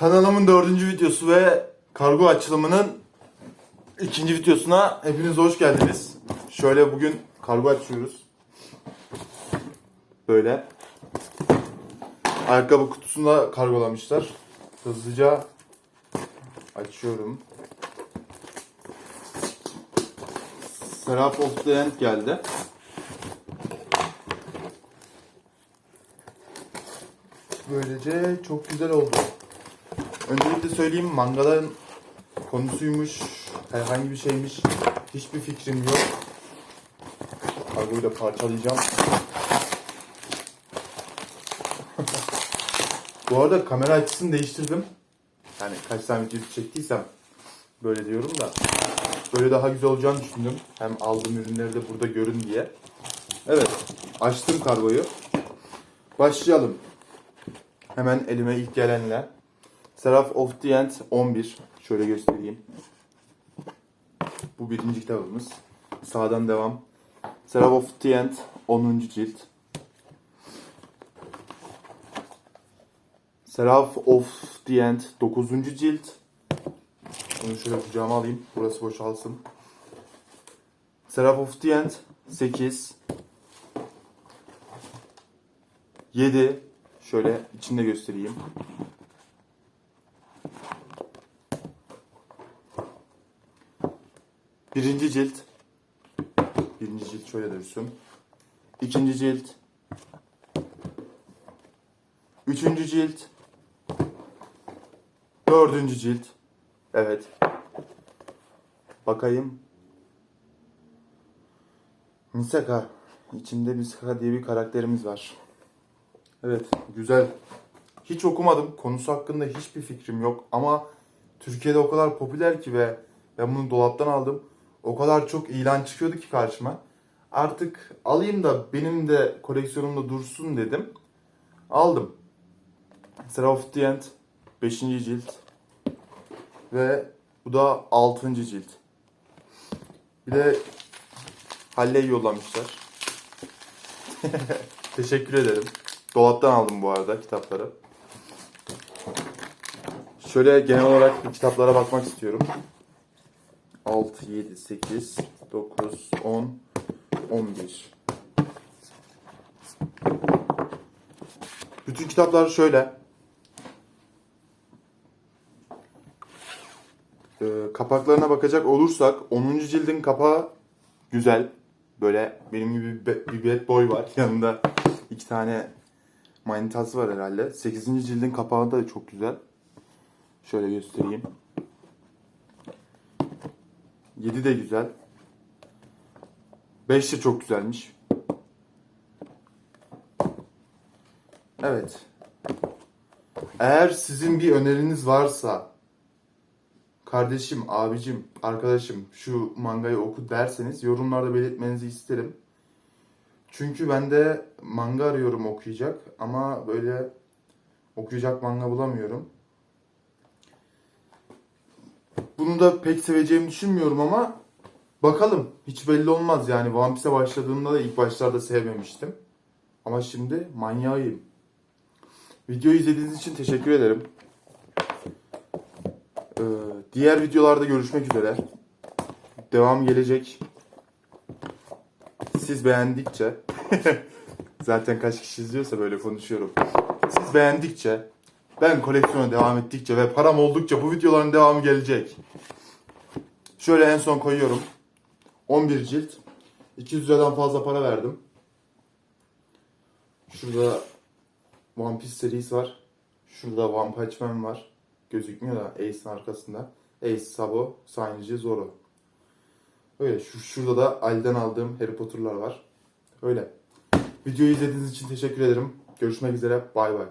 Kanalımın dördüncü videosu ve kargo açılımının ikinci videosuna hepiniz hoş geldiniz. Şöyle bugün kargo açıyoruz. Böyle. Ayakkabı kutusunda kargolamışlar. Hızlıca açıyorum. Serap of the End geldi. Böylece çok güzel oldu. Öncelikle söyleyeyim mangaların konusuymuş, herhangi bir şeymiş hiçbir fikrim yok. Kargoyu da parçalayacağım. Bu arada kamera açısını değiştirdim. Yani kaç tane video çektiysem böyle diyorum da. Böyle daha güzel olacağını düşündüm. Hem aldığım ürünleri de burada görün diye. Evet, açtım kargoyu. Başlayalım. Hemen elime ilk gelenle. Seraph of the End 11. Şöyle göstereyim. Bu birinci kitabımız. Sağdan devam. Seraph of the End 10. cilt. Seraph of the End 9. cilt. Bunu şöyle kucağıma alayım. Burası boşalsın. Seraph of the End 8. 7. Şöyle içinde göstereyim. Birinci cilt. Birinci cilt şöyle dursun. İkinci cilt. Üçüncü cilt. Dördüncü cilt. Evet. Bakayım. Misaka. İçinde Misaka diye bir karakterimiz var. Evet, güzel. Hiç okumadım. Konusu hakkında hiçbir fikrim yok. Ama Türkiye'de o kadar popüler ki ve ben bunu dolaptan aldım. O kadar çok ilan çıkıyordu ki karşıma. Artık alayım da benim de koleksiyonumda dursun dedim. Aldım. Seraph of the End 5. cilt. Ve bu da 6. cilt. Bir de Halley yollamışlar. Teşekkür ederim. Dolaptan aldım bu arada kitapları. Şöyle genel olarak kitaplara bakmak istiyorum. 6, 7, 8, 9, 10, 11. Bütün kitaplar şöyle. Ee, kapaklarına bakacak olursak 10. cildin kapağı güzel. Böyle benim gibi bir bad boy var. Yanında iki tane manitası var herhalde. 8. cildin kapağı da çok güzel. Şöyle göstereyim. 7 de güzel. 5 de çok güzelmiş. Evet. Eğer sizin bir öneriniz varsa kardeşim, abicim, arkadaşım şu mangayı oku derseniz yorumlarda belirtmenizi isterim. Çünkü ben de manga arıyorum okuyacak ama böyle okuyacak manga bulamıyorum. Bunu da pek seveceğimi düşünmüyorum ama bakalım. Hiç belli olmaz yani. One Piece'e başladığımda da ilk başlarda sevmemiştim. Ama şimdi manyağıyım. Videoyu izlediğiniz için teşekkür ederim. Ee, diğer videolarda görüşmek üzere. Devam gelecek. Siz beğendikçe zaten kaç kişi izliyorsa böyle konuşuyorum. Siz beğendikçe ben koleksiyona devam ettikçe ve param oldukça bu videoların devamı gelecek. Şöyle en son koyuyorum. 11 cilt. 200 liradan fazla para verdim. Şurada One Piece serisi var. Şurada One Punch Man var. Gözükmüyor da Ace'in arkasında. Ace, Sabo, Sanji, Zoro. Öyle. Şu, şurada da Ali'den aldığım Harry Potter'lar var. Öyle. Videoyu izlediğiniz için teşekkür ederim. Görüşmek üzere. Bay bay.